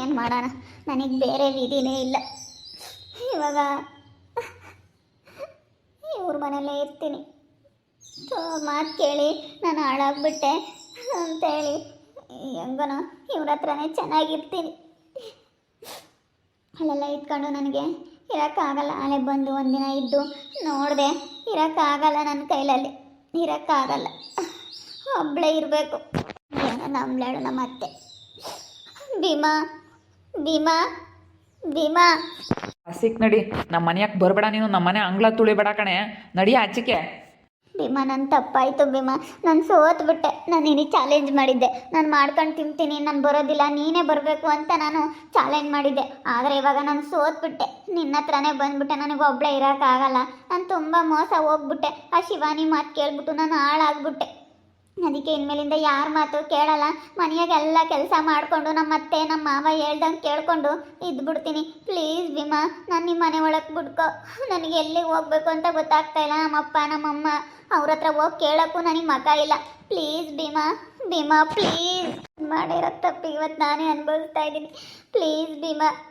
ಏನು ಮಾಡೋಣ? ನನಗೆ ಬೇರೆ ವಿಧಿನೇ ಇಲ್ಲ. ಇವಾಗ ಇವ್ರ ಮನೇಲೇ ಇರ್ತೀನಿ. ಮಾತು ಕೇಳಿ ನಾನು ಹಾಳಾಗ್ಬಿಟ್ಟೆ ಅಂತೇಳಿ ಹೆಂಗನ? ಇವ್ರ ಹತ್ರನೇ ಚೆನ್ನಾಗಿರ್ತೀನಿ. ಅಲ್ಲೆಲ್ಲ ಇಟ್ಕೊಂಡು ನನಗೆ ಇರೋಕ್ಕಾಗಲ್ಲ. ಅಲ್ಲೇ ಬಂದು ಒಂದಿನ ಇದ್ದು ನೋಡಿದೆ, ಇರೋಕ್ಕಾಗಲ್ಲ ನನ್ನ ಕೈಲಲ್ಲಿ. ಇರೋಕ್ಕಾಗಲ್ಲ. ಒಬ್ಬಳೇ ಇರಬೇಕು. ಏನೋ ನಮ್ಮ ನಮ್ಮ ಅತ್ತೆ ಭೀಮಾ ಭೀಮಾ ಭೀಮಾ. ಸಿಕ್ ನಡಿ ನಮ್ಮ ಮನೆಯಾಗ ಬರಬೇಡ ನೀನು ನಮ್ಮ ಮನೆ ಅಂಗ್ಳ ತುಳಿಬೇಡ ಕಣೆ. ನಡಿ ಆಚಿಕೆ. ಭೀಮಾ ನನ್ನ ತಪ್ಪಾಯಿತು ಭೀಮಾ. ನಾನು ಸೋತ್ಬಿಟ್ಟೆ ನಾನು ನಿನಗೆ ಚಾಲೆಂಜ್ ಮಾಡಿದ್ದೆ. ನಾನು ಮಾಡ್ಕೊಂಡು ತಿಂತೀನಿ ನಾನು ಬರೋದಿಲ್ಲ ನೀನೇ ಬರಬೇಕು ಅಂತ ನಾನು ಚಾಲೆಂಜ್ ಮಾಡಿದ್ದೆ. ಆದರೆ ಇವಾಗ ನಾನು ಸೋತ್ಬಿಟ್ಟೆ ನಿನ್ನ ಹತ್ರನೇ ಬಂದ್ಬಿಟ್ಟೆ ನನಗೆ ಒಬ್ಬಳೇ ಇರೋಕ್ಕಾಗಲ್ಲ ನಾನು ತುಂಬ ಮೋಸ ಹೋಗ್ಬಿಟ್ಟೆ. ಆ ಶಿವಾನಿ ಮಾತು ಕೇಳ್ಬಿಟ್ಟು ನಾನು ಹಾಳಾಗ್ಬಿಟ್ಟೆ. ಅದಕ್ಕೆ ಇನ್ಮೇಲಿಂದ ಯಾರ ಮಾತು ಕೇಳಲ್ಲ. ಮನೆಯಾಗೆಲ್ಲ ಕೆಲಸ ಮಾಡಿಕೊಂಡು ನಮ್ಮ ಅತ್ತೆ ನಮ್ಮ ಮಾವ ಹೇಳ್ದಂಗೆ ಕೇಳ್ಕೊಂಡು ಇದ್ಬಿಡ್ತೀನಿ. ಪ್ಲೀಸ್ ಭೀಮಾ, ನಾನು ನಿಮ್ಮ ಮನೆ ಒಳಗೆ ಬಿಡ್ಕೊ. ನನಗೆ ಎಲ್ಲಿಗೆ ಹೋಗ್ಬೇಕು ಅಂತ ಗೊತ್ತಾಗ್ತಾ ಇಲ್ಲ ನಮ್ಮಪ್ಪ ನಮ್ಮಮ್ಮ ಅವ್ರ ಹತ್ರ ಹೋಗಿ ಕೇಳೋಕ್ಕೂ ನನಗೆ ಮಗ ಇಲ್ಲ. Please Bhima Bhima, please. ಮಾಡಿರೋ ತಪ್ಪಿಗೆ ಇವತ್ತು ನಾನೇ ಅನುಭವಿಸ್ತಾ ಇದ್ದೀನಿ. ಪ್ಲೀಸ್ ಭೀಮಾ.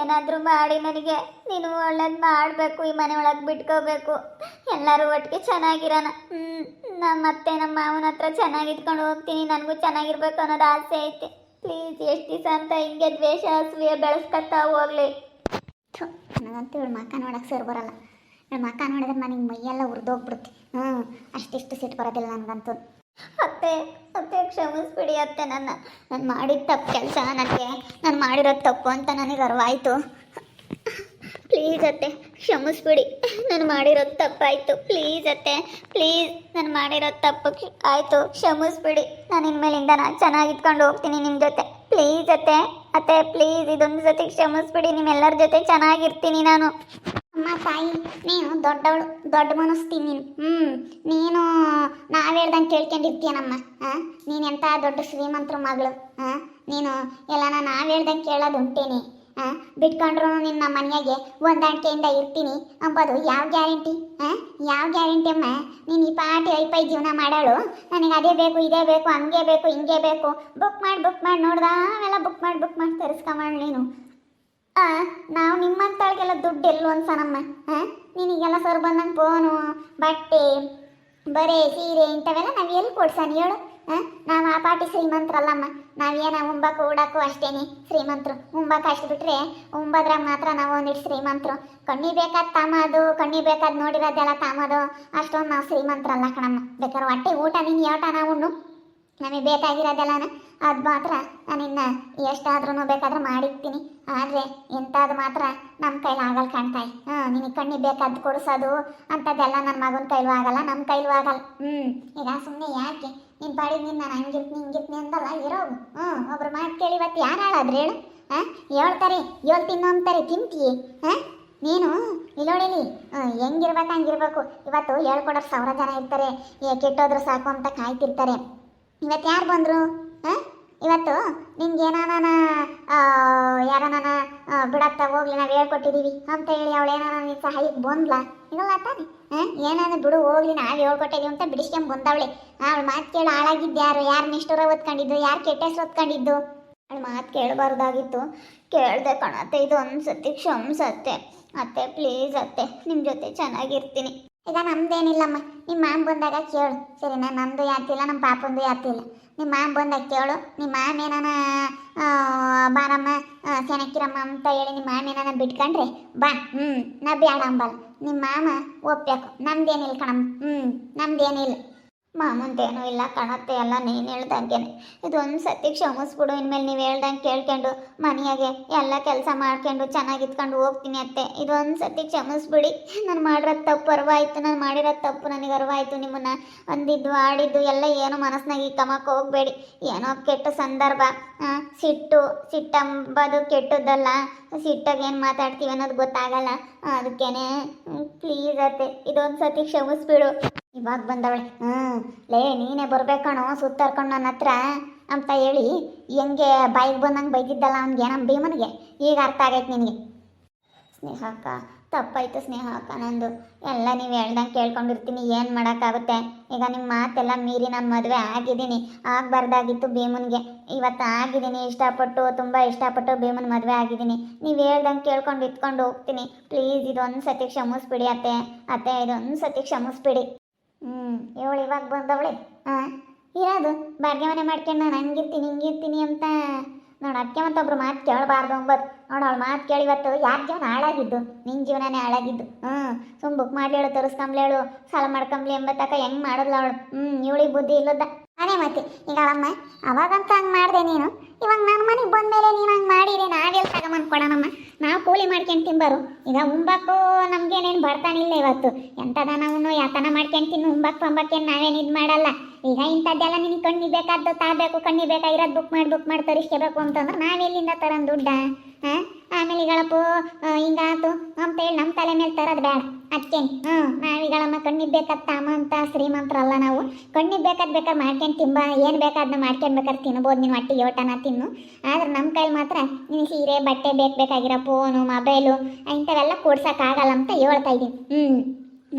ಏನಾದರೂ ಮಾಡಿ ನನಗೆ. ನೀನು ಒಳ್ಳೇದು ಮಾಡಬೇಕು, ಈ ಮನೆ ಒಳಗೆ ಬಿಟ್ಕೋಬೇಕು. ಎಲ್ಲರೂ ಒಟ್ಟಿಗೆ ಚೆನ್ನಾಗಿರೋಣ. ಹ್ಞೂ ನಮ್ಮ ಮತ್ತೆ ನಮ್ಮ ಮಾವನ ಹತ್ರ ಚೆನ್ನಾಗಿ ಇಟ್ಕೊಂಡು ಹೋಗ್ತೀನಿ. ನನಗೂ ಚೆನ್ನಾಗಿರ್ಬೇಕು ಅನ್ನೋದು ಆಸೆ ಐತೆ. ಪ್ಲೀಸ್, ಎಷ್ಟು ದಿವಸ ಅಂತ ಹಿಂಗೆ ದ್ವೇಷ, ಅಸೂಯೆ ಬೆಳೆಸ್ಕೊತಾ ಹೋಗ್ಲಿ. ನನಗಂತೂ ಇವಳು ಮಕ್ಕ ನೋಡಕ್ಕೆ ಸರ್ ಬರಲ್ಲ. ಇವಳು ಮಕ್ಕ ನೋಡಿದ್ರೆ ನನಗೆ ಮೈಯೆಲ್ಲ ಉರಿದೋಗ್ಬಿಡುತ್ತೆ. ಹ್ಞೂ ಅಷ್ಟಿಷ್ಟು ಸಿಟ್ಟು ಬರೋದಿಲ್ಲ ನನಗಂತೂ. ಅತ್ತೆ ಅತ್ತೆ, ಕ್ಷಮಿಸ್ಬಿಡಿ ಅತ್ತೆ, ನನ್ನ, ನಾನು ಮಾಡಿದ ತಪ್ಪು ಕೆಲಸ ನನಗೆ, ನಾನು ಮಾಡಿರೋದು ತಪ್ಪು ಅಂತ ನನಗೆ ಅರ್ವಾಯಿತು. ಪ್ಲೀಸ್ ಅತ್ತೆ, ಕ್ಷಮಿಸ್ಬಿಡಿ. ನಾನು ಮಾಡಿರೋದು ತಪ್ಪಾಯಿತು. ಪ್ಲೀಸ್ ಅತ್ತೆ, ಪ್ಲೀಸ್, ನಾನು ಮಾಡಿರೋದು ತಪ್ಪು ಆಯಿತು, ಕ್ಷಮಿಸ್ಬಿಡಿ. ನಾನು ಇನ್ಮೇಲಿಂದ ನಾನು ಚೆನ್ನಾಗಿ ಇಟ್ಕೊಂಡು ಹೋಗ್ತೀನಿ ನಿಮ್ಮ ಜೊತೆ. ಪ್ಲೀಸ್ ಅತ್ತೆ ಅತ್ತೆ, ಪ್ಲೀಸ್, ಇದೊಂದು ಸತಿ ಕ್ಷಮಿಸ್ಬಿಡಿ. ನಿಮ್ಮೆಲ್ಲರ ಜೊತೆ ಚೆನ್ನಾಗಿರ್ತೀನಿ ನಾನು. ಅಮ್ಮ ತಾಯಿ, ನೀನು ದೊಡ್ಡವಳು, ದೊಡ್ಡ ಮನಸ್ತೀನಿ ನೀನು ಹ್ಞೂ ನೀನು ನಾವು ಹೇಳ್ದಂಗೆ ಕೇಳ್ಕೊಂಡಿರ್ತೀಯನಮ್ಮ ಹಾಂ ನೀನು ಎಂಥ ದೊಡ್ಡ ಶ್ರೀಮಂತರ ಮಗಳು ಹಾಂ ನೀನು ಎಲ್ಲನ ನಾವು ಹೇಳ್ದಂಗೆ ಕೇಳೋದು ಉಂಟೇನೆ ಹಾಂ ಬಿಟ್ಕೊಂಡ್ರು ನಿನ್ನ ಮನೆಯಾಗೆ ಹೊಂದಾಣಿಕೆಯಿಂದ ಇರ್ತೀನಿ ಅಂಬೋದು ಯಾವ ಗ್ಯಾರಂಟಿ ಹಾಂ ಯಾವ ಗ್ಯಾರಂಟಿ ಅಮ್ಮ? ನೀನು ಈ ಪಾಟಿ ಐಪೈ ಜೀವನ ಮಾಡೋಳು, ನನಗೆ ಅದೇ ಬೇಕು, ಇದೇ ಬೇಕು, ಹಂಗೆ ಬೇಕು, ಹಿಂಗೆ ಬೇಕು ಬುಕ್ ಮಾಡಿ ಬುಕ್ ಮಾಡಿ ನೋಡ್ದ ಅವೆಲ್ಲ ಬುಕ್ ಮಾಡಿ ಬುಕ್ ಮಾಡಿ ತರಿಸ್ಕೊಂಬಳು ನೀನು ನಾವು ನಿಮ್ಮಂತಳಿಗೆಲ್ಲ ದುಡ್ಡು ಎಲ್ಲು ಅನ್ಸನಮ್ಮ ಹಾಂ ನಿನಗೆಲ್ಲ ಸರ್ ಬಂದಂಗೆ ಫೋನು, ಬಟ್ಟೆ, ಬರೆ, ಸೀರೆ ಇಂಥವೆಲ್ಲ ನಾವು ಎಲ್ಲಿ ಕೊಡ್ಸಣ ಹೇಳು ಹಾಂ ನಾವು ಆ ಪಾಟಿ ಶ್ರೀಮಂತರಲ್ಲಮ್ಮ, ನಾವೇನ ಉಂಬಕ್ಕೆ ಉಡಕ್ಕೂ ಅಷ್ಟೇನೆ ಶ್ರೀಮಂತರು. ಉಂಬಕ್ಕೆ ಅಷ್ಟು ಬಿಟ್ರೆ ಉಂಬದ್ರಾಗ ಮಾತ್ರ ನಾವು ಒಂದಿಟ್ಟು ಶ್ರೀಮಂತರು. ಕಣ್ಣಿ ಬೇಕಾದ ತಾಮದು, ಕಣ್ಣಿ ಬೇಕಾದ ನೋಡಿರೋದೆಲ್ಲ ತಾಮದು, ಅಷ್ಟೊಂದು ನಾವು ಶ್ರೀಮಂತರಲ್ಲ ಕಣಮ್ಮ. ಬೇಕಾದ್ರೆ ಹೊಟ್ಟೆ ಊಟ, ನೀನು ಹೇಳ್ಟ ನಾವು ನಮಗೆ ಬೇಕಾಗಿರೋದೆಲ್ಲನ? ಅದು ಮಾತ್ರ ನಾನಿನ್ನ ಎಷ್ಟಾದ್ರೂ ಬೇಕಾದ್ರೆ ಮಾಡಿರ್ತೀನಿ. ಆದರೆ ಎಂಥದ್ದು ಮಾತ್ರ ನಮ್ಮ ಕೈಲಿ ಆಗಲ್ಲ ಕಾಣ್ತಾಯಿ ಹಾಂ, ನಿನಗೆ ಕಣ್ಣಿಗೆ ಬೇಕಾದ್ದು ಕೊಡಿಸೋದು ಅಂಥದ್ದೆಲ್ಲ ನನ್ನ ಮಗನ ಕೈಲೂ ಆಗಲ್ಲ ನಮ್ಮ ಕೈಲೂ ಆಗಲ್ಲ. ಹ್ಞೂ ಈಗ ಸುಮ್ಮನೆ ಯಾಕೆ? ನಿನ್ನ ಪಾಡಿಗೆ ನಿನ್ನ ನಾನು ಹಂಗಿರ್ತೀನಿ, ಹಿಂಗಿರ್ತೀನಿ ಅಂದಲ್ಲ, ಇರೋ ಹ್ಞೂ ಒಬ್ರು ಮಾತು ಕೇಳಿ ಇವತ್ತು ಯಾರು ಹಾಳಾದ್ರೆ ಹೇಳು? ಹಾಂ, ಹೇಳ್ತಾರೆ ಏಳು ತಿನ್ನು ಅಂತಾರೆ ತಿಂತೀಯ? ಹಾಂ, ನೀನು? ಇಲ್ಲೋಡಿಲಿ ಹೆಂಗಿರ್ಬೇಕು ಹಂಗಿರ್ಬೇಕು. ಇವತ್ತು ಹೇಳ್ಕೊಡೋರು ಸಾವಿರ ಜನ ಇರ್ತಾರೆ ಕೆಟ್ಟೋದ್ರು ಸಾಕು ಅಂತ ಕಾಯ್ತಿರ್ತಾರೆ. ಇವತ್ತು ಯಾರು ಬಂದರು? ಹಾಂ? ಇವತ್ತು ನಿನ್ಗೆ ಏನಾನ ಯಾರನಾನ ಬಿಡತ್ತ ಹೋಗ್ಲಿ, ನಾವು ಹೇಳ್ಕೊಟ್ಟಿದ್ದೀವಿ ಅಂತ ಹೇಳಿ ಅವಳು ಏನಾನ ನಿನ್ನ ಸಹಾಯಕ್ಕೆ ಬಂದ್ಲಾ? ಇಲ್ಲ ತಾನೆ ಹಾಂ? ಏನಾನ ಬಿಡು, ಹೋಗ್ಲಿ, ನಾವು ಹೇಳ್ಕೊಟ್ಟಿದ್ದೀವಿ ಅಂತ ಬಿಡಿಸ್ಕೊಂಡ್ ಬಂದವಳೆ. ಅವಳು ಮಾತು ಕೇಳಿ ಹಾಳಾಗಿದ್ದು ಯಾರು? ಯಾರು ನಿಷ್ಠುರ ಓದ್ಕೊಂಡಿದ್ದು ಯಾರು ಕೆಟ್ಟ ಹೆಸರು ಓದ್ಕೊಂಡಿದ್ದು ಅವಳು ಮಾತು ಕೇಳಬಾರ್ದಾಗಿತ್ತು. ಕೇಳ್ದೆ ಕಣತ್ತೆ ಇದು ಅನ್ಸತ್ತೆ, ಕ್ಷಮಿಸತ್ತೆ. ಅತ್ತೆ ಪ್ಲೀಸ್ ಅತ್ತೆ ನಿಮ್ಮ ಜೊತೆ ಚೆನ್ನಾಗಿರ್ತೀನಿ. ಈಗ ನಮ್ದೇನಿಲ್ಲಮ್ಮ. ನಿಮ್ಮ ಮಾಮ ಬಂದಾಗ ಕೇಳು. ಸರಿನಾ? ನಮ್ಮದು ಯಾತಿಲ್ಲ ನಮ್ಮ ಪಾಪಂದು ಯಾತಿಲ್ಲ ನಿಮ್ಮ ಮಾಮ ಬಂದಾಗ ಕೇಳು. ನಿಮ್ಮ ಮಾಮ ಏನಾನ ಬಾರಮ್ಮ ಆ, ಅಂತ ಹೇಳಿ ನಿಮ್ಮ ಮಾಮ ಏನಾನ ಬಿಟ್ಕೊಂಡ್ರೆ ಬಾ. ಹ್ಞೂ ನಾ ಬೇಡ ಅಂಬಲ್ಲ ನಿಮ್ಮ ಮಾಮ ಒಪ್ಬೇಕು ನಮ್ದೇನಿಲ್ಲ ಕಣಮ್ಮ. ಹ್ಞೂ ನಮ್ದೇನಿಲ್ಲ. ಮಾಮಂತೇನೂ ಇಲ್ಲ ಕಾಣತ್ತೆ ಎಲ್ಲ ನೀನು ಹೇಳ್ದಂಗೆನೆ. ಇದೊಂದು ಸತಿ ಕ್ಷಮಿಸ್ಬಿಡು, ಇನ್ಮೇಲೆ ನೀವು ಹೇಳ್ದಂಗೆ ಕೇಳ್ಕೊಂಡು ಮನೆಯಾಗೆ ಎಲ್ಲ ಕೆಲಸ ಮಾಡ್ಕೊಂಡು ಚೆನ್ನಾಗಿ ಇತ್ಕೊಂಡು ಹೋಗ್ತೀನಿ ಅತ್ತೆ. ಇದೊಂದು ಸತಿ ಕ್ಷಮಿಸ್ಬಿಡಿ. ನಾನು ಮಾಡಿರೋ ತಪ್ಪು, ಅರ್ವಾಯ್ತು. ನಾನು ಮಾಡಿರೋ ತಪ್ಪು, ನನಗೆ ಅರ್ವಾಯ್ತು. ನಿಮ್ಮನ್ನು ಅಂದಿದ್ದು, ಆಡಿದ್ದು, ಎಲ್ಲ ಏನೋ ಮನಸ್ಸಿನಾಗ ಕಮಕ್ಕೆ ಹೋಗಬೇಡಿ. ಏನೋ ಕೆಟ್ಟ ಸಂದರ್ಭ ಸಿಟ್ಟು, ಸಿಟ್ಟಂಬದು ಕೆಟ್ಟದ್ದಲ್ಲ, ಸಿಟ್ಟಾಗ ಏನು ಮಾತಾಡ್ತೀವಿ ಅನ್ನೋದು ಗೊತ್ತಾಗಲ್ಲ. ಅದಕ್ಕೇನೆ ಪ್ಲೀಸ್ ಅತ್ತೆ, ಇದೊಂದು ಸತಿ ಕ್ಷಮಿಸ್ಬಿಡು. ಇವಾಗ ಬಂದವಳೆ. ಹ್ಞೂ ಲೇ, ನೀನೇ ಬರ್ಬೇಕಣೋ ಸುತ್ತಾರ್ಕೊಂಡು ನನ್ನ ಹತ್ರ ಅಂತ ಹೇಳಿ ಹೆಂಗೆ ಬಾಯಿಗೆ ಬಂದಂಗೆ ಬೈದಿದ್ದಲ್ಲ ಅವ್ನಿಗೆ ನಮ್ಮ ಭೀಮನಿಗೆ. ಈಗ ಅರ್ಥ ಆಗೈತೆ ನಿನಗೆ. ಸ್ನೇಹಕ್ಕ, ತಪ್ಪಾಯ್ತು ಸ್ನೇಹ ಅಕ್ಕ ನಂದು. ಎಲ್ಲ ನೀವು ಹೇಳ್ದಂಗೆ ಕೇಳ್ಕೊಂಡಿರ್ತೀನಿ, ಏನು ಮಾಡೋಕ್ಕಾಗುತ್ತೆ? ಈಗ ನಿಮ್ಮ ಮಾತೆಲ್ಲ ಮೀರಿ ನಾನು ಮದುವೆ ಆಗಿದ್ದೀನಿ. ಆಗಬಾರ್ದಾಗಿತ್ತು ಭೀಮನ್ಗೆ. ಇವತ್ತು ಆಗಿದ್ದೀನಿ, ಇಷ್ಟಪಟ್ಟು, ತುಂಬ ಇಷ್ಟಪಟ್ಟು ಭೀಮನ್ ಮದುವೆ ಆಗಿದ್ದೀನಿ. ನೀವು ಹೇಳ್ದಂಗೆ ಕೇಳ್ಕೊಂಡು ಇತ್ಕೊಂಡು ಹೋಗ್ತೀನಿ. ಪ್ಲೀಸ್ ಇದೊಂದು ಸತಿ ಕ್ಷಮಿಸ್ಬಿಡಿ ಅತ್ತೆ. ಅತ್ತೆ ಇದೊಂದು ಸತಿ ಕ್ಷಮಿಸ್ಬಿಡಿ. ಹ್ಞೂ ಇವಳು ಇವಾಗ ಬಂದವಳೆ. ಹಾಂ ಇರೋದು, ಬಾಡಿಗೆ ಮನೆ ಮಾಡ್ಕೊಂಡು ನಾನು ಹಂಗಿರ್ತೀನಿ, ಹಿಂಗಿರ್ತೀನಿ ಅಂತ. ನೋಡು ಅದಕ್ಕೆ ಮತ್ತೊಬ್ರು ಮಾತು ಕೇಳಬಾರ್ದು ಅಂಬದು ನೋಡು, ಅವಳು ಮಾತು ಕೇಳಿ ಇವತ್ತು ಯಾರ ಜೀವನ ಹಾಳಾಗಿದ್ದು? ನಿನ್ನ ಜೀವನನೇ ಹಾಳಾಗಿದ್ದು. ಹ್ಞೂ ಸುಮ್ ಬುಕ್ ಮಾಡ್ಲಿ ಹೇಳು, ತರಿಸ್ಕೊಂಬ್ಲಿ ಹೇಳು, ಸಾಲ ಮಾಡ್ಕೊಂಬ್ಲಿ ಎಂಬತ್ತಕ ಹೆಂಗೆ ಮಾಡಿದ್ಲ ಅವಳು? ಹ್ಞೂ ಇವಳಿಗೆ ಬುದ್ಧಿ ಇಲ್ಲದ. ಅದೇ ಮತ್ತೆ, ಈಗ ಅವಮ್ಮ ಅವಾಗಂತ ಹಂಗೆ ಮಾಡಿದೆ ನೀನು? ಇವಾಗ ನನ್ನ ಮನೆಗೆ ಬಂದಮೇಲೆ ನೀನು ಹಂಗೆ ಮಾಡಿರಿ ನಾವೆಲ್ಲಿ ತಗೊಂಬಂದು ಕೂಲಿ ಮಾಡ್ಕೊಂಡು ತಿಂಬಾರು. ಈಗ ಉಂಬಕ್ಕು ನಮ್ಗೇನೇನು ಬರ್ತಾನಿಲ್ಲ ಇವತ್ತು. ಎಂಥದ ನಾವು ಯಾತನ ಮಾಡ್ಕೊಂಡು ತಿನ್ನು, ಉಂಬಾಕ್ ಪಂಬಕ್ಕೇನು ನಾವೇನು ಇದು ಮಾಡಲ್ಲ. ಈಗ ಇಂಥದ್ದೆಲ್ಲ ನಿನಗೆ ಕಣ್ಣಿ ಬೇಕಾದ್ದು, ತಾಬೇಕು ಕಣ್ಣಿ ಬೇಕಾಗಿರೋದು ಬುಕ್ ಮಾಡಿ ಬುಕ್ ಮಾಡಿ ತರಿಸ್ಕೋಬೇಕು ಅಂತಂದ್ರೆ ನಾವೆಲ್ಲಿಂದ ತರೋದು ದುಡ್ಡ? ಹಾಂ? ಆಮೇಲೆ ಈಗಳಪ್ಪು ಹಿಂಗಾತು ಅಂತ ಹೇಳಿ ನಮ್ಮ ತಲೆ ಮೇಲೆ ತರೋದು ಬೇಡ ಅದಕ್ಕೆ ಹ್ಞೂ ನಾವೀಗಳಮ್ಮ ಕಣ್ಣಿಗೆ ತಾಮ ಅಂತ ಶ್ರೀಮಂತರಲ್ಲ ನಾವು. ಕಣ್ಣಿಗೆ ಬೇಕಾದ್ ಬೇಕಾದ್ರೆ ಮಾಡ್ಕೊಂಡು ತಿಂಬ, ಏನು ಬೇಕಾದ್ನ ಮಾಡ್ಕೊಂಡು ಬೇಕಾದ್ರೆ ತಿನ್ಬೋದು, ನೀನು ಒಟ್ಟಿಗೆ ಊಟನ ತಿನ್ನು. ಆದ್ರೆ ನಮ್ಮ ಕೈಲಿ ಮಾತ್ರ ನೀನು ಸೀರೆ, ಬಟ್ಟೆ ಬೇಕು ಬೇಕಾಗಿರೋ ಫೋನು, ಮೊಬೈಲು ಇಂಥವೆಲ್ಲ ಕೊಡ್ಸೋಕ್ಕಾಗಲ್ಲ ಅಂತ ಹೇಳ್ತಾ ಇದ್ದೀನಿ ಹ್ಞೂ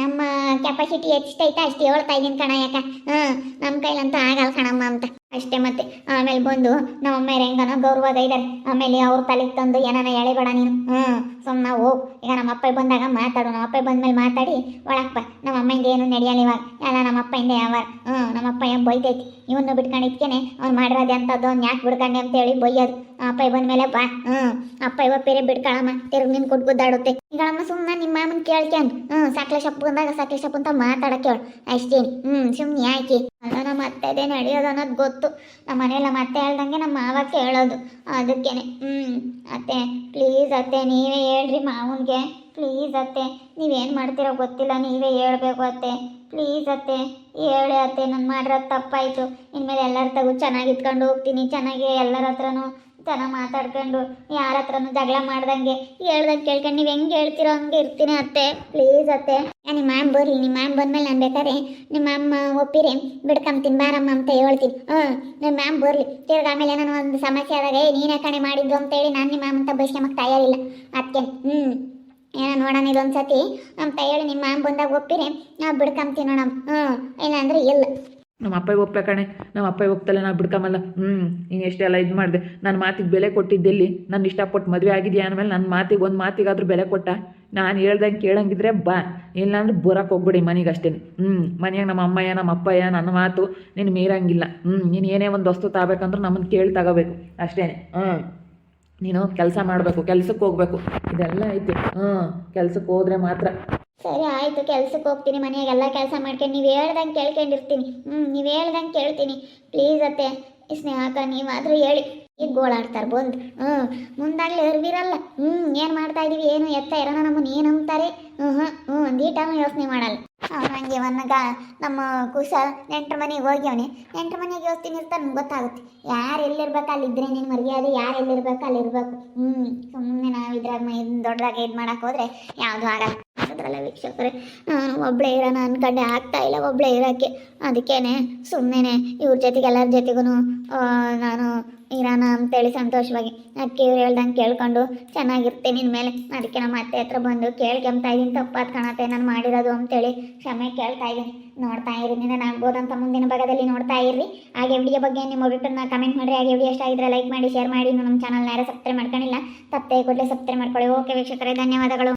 ನಮ್ಮ ಕೆಪಾಸಿಟಿ ಎಷ್ಟೈತೆ ಅಷ್ಟು ಹೇಳ್ತಾ ಇದ್ದೀನಿ ಕಣ ಯಾಕ ಹ್ಞೂ ನಮ್ಮ ಕೈಲಂತೂ ಆಗಲ್ಲ ಕಣಮ್ಮ ಅಂತ. ಅಷ್ಟೇ ಮತ್ತೆ. ಆಮೇಲೆ ಬಂದು ನಮ್ಮ ಅಮ್ಮ ಹೆಂಗನ ಗೌರವಾಗ ಇದ್ದಾರೆ ಆಮೇಲೆ ಅವ್ರ ತಲೆಗೆ ತಂದು ಏನಾನ ಎಳೆಬೇಡ ನೀನು. ಹ್ಞೂ ಸುಮ್ಮನೆ ಹೋಗು. ಈಗ ನಮ್ಮ ಅಪ್ಪ ಬಂದಾಗ ಮಾತಾಡು. ನಮ್ಮ ಅಪ್ಪ ಬಂದ್ಮೇಲೆ ಮಾತಾಡಿ ಒಳಕ್ಪ ನಮ್ಮ ಅಮ್ಮಯಿಂದ ಏನು ನಡೆಯಲ್ಲ ಇವಾಗ. ಎಲ್ಲ ನಮ್ಮ ಅಪ್ಪಯಿಂದ ಯಾವ ಹ್ಞೂ ನಮ್ಮ ಅಪ್ಪ ಏನು ಬೈತೈತಿ? ಇವನ್ನ ಬಿಟ್ಕೊಂಡು ಇದ್ಕೇನೆ. ಅವ್ನು ಮಾಡಿರೋದೆ ಅಂತದ್ದು ಅವ್ನು ಯಾಕೆ ಬಿಡ್ಕೊಂಡೆ? ಅಂತೇಳಿ ಬೈಯೋದು. ಅಪ್ಪ ಬಂದ್ಮೇಲೆ, ಬಾ. ಹ್ಞೂ ಅಪ್ಪ ಇವ ಬೇರೆ ಬಿಡ್ಕೊಳಮ್ಮ ತಿರುಗಿ ನಿನ್ ಕೊಟ್ಟು ಗುದ್ದಾಡುತ್ತೆ. ಈಗಳಮ್ಮ ಸುಮ್ಮನೆ ನಿಮ್ಮ ಮಾಮನ್ ಕೇಳ್ಕೊಂಡು ಹ್ಞೂ ಸಕ್ಲೆ ಬಂದಾಗ ಸಕ್ಲೆ ಶಪ್ಪು ಅಂತ ಮಾತಾಡಕ್ಕೆ ಅಷ್ಟೇನು. ಅಷ್ಟೇ ಹ್ಞೂ ಸುಮ್ಮನೆ ಯಾಕೆ? ಅಲ್ಲ ನಮ್ಮ ಅತ್ತೆದೇ ನಡೆಯೋದು ಅನ್ನೋದು ಗೊತ್ತು. ನಮ್ಮ ಮನೇಲಿ ನಮ್ಮ ಅತ್ತೆ ಹೇಳ್ದಂಗೆ ನಮ್ಮ ಮಾವ ಕೇಳೋದು ಅದಕ್ಕೇನೆ. ಹ್ಞೂ ಅತ್ತೆ ಪ್ಲೀಸ್ ಅತ್ತೆ, ನೀವೇ ಹೇಳ್ರಿ ಮಾವನಿಗೆ. ಪ್ಲೀಸ್ ಅತ್ತೆ, ನೀವೇನು ಮಾಡ್ತೀರೋ ಗೊತ್ತಿಲ್ಲ, ನೀವೇ ಹೇಳಬೇಕು ಅತ್ತೆ. ಪ್ಲೀಸ್ ಅತ್ತೆ, ಹೇಳಿ ಅತ್ತೆ, ನಾನು ಮಾಡಿರೋದು ತಪ್ಪಾಯಿತು. ಇನ್ಮೇಲೆ ಎಲ್ಲರ ತಗು ಚೆನ್ನಾಗಿ ಇಟ್ಕೊಂಡು ಹೋಗ್ತೀನಿ, ಚೆನ್ನಾಗಿ ಎಲ್ಲರ ಹತ್ರನೂ ಚೆನ್ನಾಗಿ ಮಾತಾಡ್ಕೊಂಡು ಯಾರ ಜಗಳ ಮಾಡ್ದಂಗೆ ಹೇಳ್ದಂಗೆ ಕೇಳ್ಕೊಂಡು ನೀವು ಹೆಂಗೆ ಹೇಳ್ತಿರೋ ಹಂಗೆ ಇರ್ತೀನಿ ಅತ್ತೆ. ಪ್ಲೀಸ್ ಅತ್ತೆ. ನಿಮ್ಮ ಮ್ಯಾಮ್ ಬರ್ಲಿ ನಿಮ್ಮ ಮ್ಯಾಮ್ ಬಂದ್ಮೇಲೆ ನಾನು ಬೇಕಾದ್ರೆ ನಿಮ್ಮ ಅಮ್ಮ ಒಪ್ಪಿರಿ. ಬಿಡ್ಕೊಂತೀನಿ ಬಾರಮ್ಮ ಅಂತ ಹೇಳ್ತೀನಿ. ಹ್ಞೂ ನಿಮ್ಮ ಮ್ಯಾಮ್ ಬರ್ಲಿ. ತಿರ್ಗಿ ಆಮೇಲೆ ನಾನು ಒಂದು ಸಮಸ್ಯೆ ಆದಾಗ, ಏ, ನೀನೇ ಕಣೆ ಮಾಡಿದ್ದು ಅಂತೇಳಿ ನಾನು ನಿಮ್ಮ ಮ್ಯಾಮ್ ಅಂತ ಬೈಸ್ಕೊಂಬಕ್ಕೆ ತಯಾರಿಲ್ಲ. ಅದಕ್ಕೆ ಹ್ಞೂ ಏನೋ ನೋಡೋಣ ಇದೊಂದು ಸತಿ ಅಂತ ಹೇಳಿ ನಿಮ್ಮ ಮ್ಯಾಮ್ ಬಂದಾಗ ಒಪ್ಪಿರಿ. ನಾವು ಬಿಡ್ಕೊಂತೀನಿ ನೋಡಮ್ಮ ಹ್ಞೂ ಇಲ್ಲಾಂದ್ರೆ ಇಲ್ಲ. ನಮ್ಮ ಅಪ್ಪ ಹೋಗ್ತಾ ಕಣೆ ನಮ್ಮ ಅಪ್ಪ ಹೋಗ್ತಲ್ಲ ನಾ ಬಿಡ್ಕಮಲ್ಲ ಹ್ಞೂ ನೀನು ಎಷ್ಟೆಲ್ಲ ಇದು ಮಾಡಿದೆ? ನನ್ನ ಮಾತಿಗೆ ಬೆಲೆ ಕೊಟ್ಟಿದ್ದೆಲ್ಲಿ ನಾನು ಇಷ್ಟಪಟ್ಟು ಮದುವೆ ಆಗಿದೆಯಾ ಅಂದಮೇಲೆ ನನ್ನ ಮಾತಿಗೆ, ಒಂದು ಮಾತಿಗಾದರೂ ಬೆಲೆ ಕೊಟ್ಟ? ನಾನು ಹೇಳ್ದಂಗೆ ಕೇಳಂಗಿದ್ರೆ ಬಾ. ಇಲ್ಲಾಂದ್ರೆ ಬರೋಕೆ ಹೋಗ್ಬಿಡಿ ಮನೆಗೆ ಅಷ್ಟೇ ಹ್ಞೂ ಮನೆಯಾಗ ನಮ್ಮ ಅಮ್ಮಯ್ಯ, ನಮ್ಮ ಅಪ್ಪಯ್ಯ, ನನ್ನ ಮಾತು ನೀನು ಮೀರಂಗಿಲ್ಲ. ಹ್ಞೂ ನೀನು ಏನೇ ಒಂದು ವಸ್ತು ತಗೋಬೇಕಂದ್ರೆ ನಮ್ಮನ್ನು ಕೇಳಿ ತಗೋಬೇಕು. ಅಷ್ಟೇ ಹ್ಞೂ ನೀನು ಕೆಲಸ ಮಾಡಬೇಕು ಕೆಲಸಕ್ಕೆ ಹೋಗ್ಬೇಕು. ಇದೆಲ್ಲ ಐತಿ. ಹ್ಞೂ ಕೆಲ್ಸಕ್ಕೆ ಹೋದ್ರೆ ಮಾತ್ರ. ಸರಿ ಆಯಿತು ಕೆಲ್ಸಕ್ಕೆ ಹೋಗ್ತೀನಿ. ಮನೆಯಾಗೆಲ್ಲ ಕೆಲಸ ಮಾಡ್ಕೊಂಡು ನೀವು ಹೇಳ್ದಂಗೆ ಕೇಳ್ಕೊಂಡಿರ್ತೀನಿ. ಹ್ಞೂ ನೀವು ಹೇಳ್ದಂಗೆ ಕೇಳ್ತೀನಿ. ಪ್ಲೀಸ್ ಅತ್ತೆ ಸ್ನೇಹಕ ನೀವಾದರೂ ಹೇಳಿ. ಈಗ ಗೋಳಾಡ್ತಾರೆ ಬಂದು. ಹ್ಞೂ ಮುಂದಾಗಲಿ ಅರ್ವಿರಲ್ಲ ಹ್ಞೂ ಏನು ಮಾಡ್ತಾ ಇದೀವಿ, ಏನು ಎತ್ತ ಇರೋಣ ನಮ್ಮನ್ನು ಏನು ಅಂತಾರೆ? ಹ್ಞೂ ಹ್ಞೂ ಹ್ಞೂ ಒಂದೀಟನೂ ಯೋಚನೆ ಮಾಡಲ್ಲ. ಅವ್ನು ಹಂಗೆ ನಮ್ಮ ಕುಶ ನೆಂಟ್ರ ಮನೆಗೆ ಹೋಗ್ಯವನೆ. ನೆಂಟ್ರ ಮನೆಗೆ ಯೋಚನೆ ಇರ್ತಾನೆ ಗೊತ್ತಾಗುತ್ತೆ. ಯಾರು ಎಲ್ಲಿರ್ಬೇಕು ಅಲ್ಲಿದ್ರೆ ನಿನ್ನ ಮರ್ಯಾದೆ, ಯಾರು ಎಲ್ಲಿರ್ಬೇಕು ಅಲ್ಲಿರ್ಬೇಕು. ಹ್ಞೂ ಸುಮ್ಮನೆ ನಾವು ಇದ್ರಾಗ ಮೈ ದೊಡ್ಡದಾಗ ಇದು ಮಾಡಕ್ಕೆ ಹೋದ್ರೆ ಯಾವುದು ಆಗಲ್ಲ. ಅದ್ರಲ್ಲ ವೀಕ್ಷಕರೇ. ನಾನು ಒಬ್ಬಳೇ ಇರೋಣ ಅನ್ಕೊಂಡೆ, ಆಗ್ತಾ ಇಲ್ಲ ಒಬ್ಬಳೇ ಇರೋಕ್ಕೆ ಅದಕ್ಕೇನೆ ಸುಮ್ಮನೆ ಇವ್ರ ಜೊತೆಗೆ ಎಲ್ಲರ ಜೊತೆಗೂ ನಾನು ಇರೋಣ ಅಂತೇಳಿ ಸಂತೋಷವಾಗಿ ಅದಕ್ಕೆ ಇವ್ರು ಹೇಳ್ದಂಗೆ ಕೇಳ್ಕೊಂಡು ಚೆನ್ನಾಗಿರ್ತೀನಿ ಮೇಲೆ ಅದಕ್ಕೆ ನಮ್ಮ ಅತ್ತೆ ಹತ್ರ ಬಂದು ಕೇಳ್ಕೊಂತಾ ಇದ್ದೀನಿ ತಪ್ಪಾದ ಕಾಣತ್ತೆ ನಾನು ಮಾಡಿರೋದು ಅಂತೇಳಿ ಕ್ಷಮೆ ಕೇಳ್ತಾ ಇದ್ದೀನಿ ನೋಡ್ತಾ ಇರಿ, ನಿನ್ನ ಆಗ್ಬೋದಂತ ಮುಂದಿನ ಭಾಗದಲ್ಲಿ ನೋಡ್ತಾ ಇರ್ರಿ. ಹಾಗೆ ವಿಡಿಯೋ ಬಗ್ಗೆ ನಿಮ್ಮ ಅಭಿಪ್ರಾಯನ ಕಮೆಂಟ್ ಮಾಡಿರಿ. ಹಾಗೆ ವಿಡಿಯೋ ಇಷ್ಟ ಆಗಿದ್ರೆ ಲೈಕ್ ಮಾಡಿ ಶೇರ್ ಮಾಡಿ. ನಮ್ಮ ಚಾನಲ್ನ ಯಾರು ಸಬ್ಸ್ಕ್ರೈಬ್ ಮಾಡ್ಕೊಂಡಿಲ್ಲ ತಪ್ಪೇ ಕೂಡಲೇ ಸಬ್ಸ್ಕ್ರೈಬ್ ಮಾಡ್ಕೊಳ್ಳಿ. ಓಕೆ ವೀಕ್ಷಕರೇ, ಧನ್ಯವಾದಗಳು.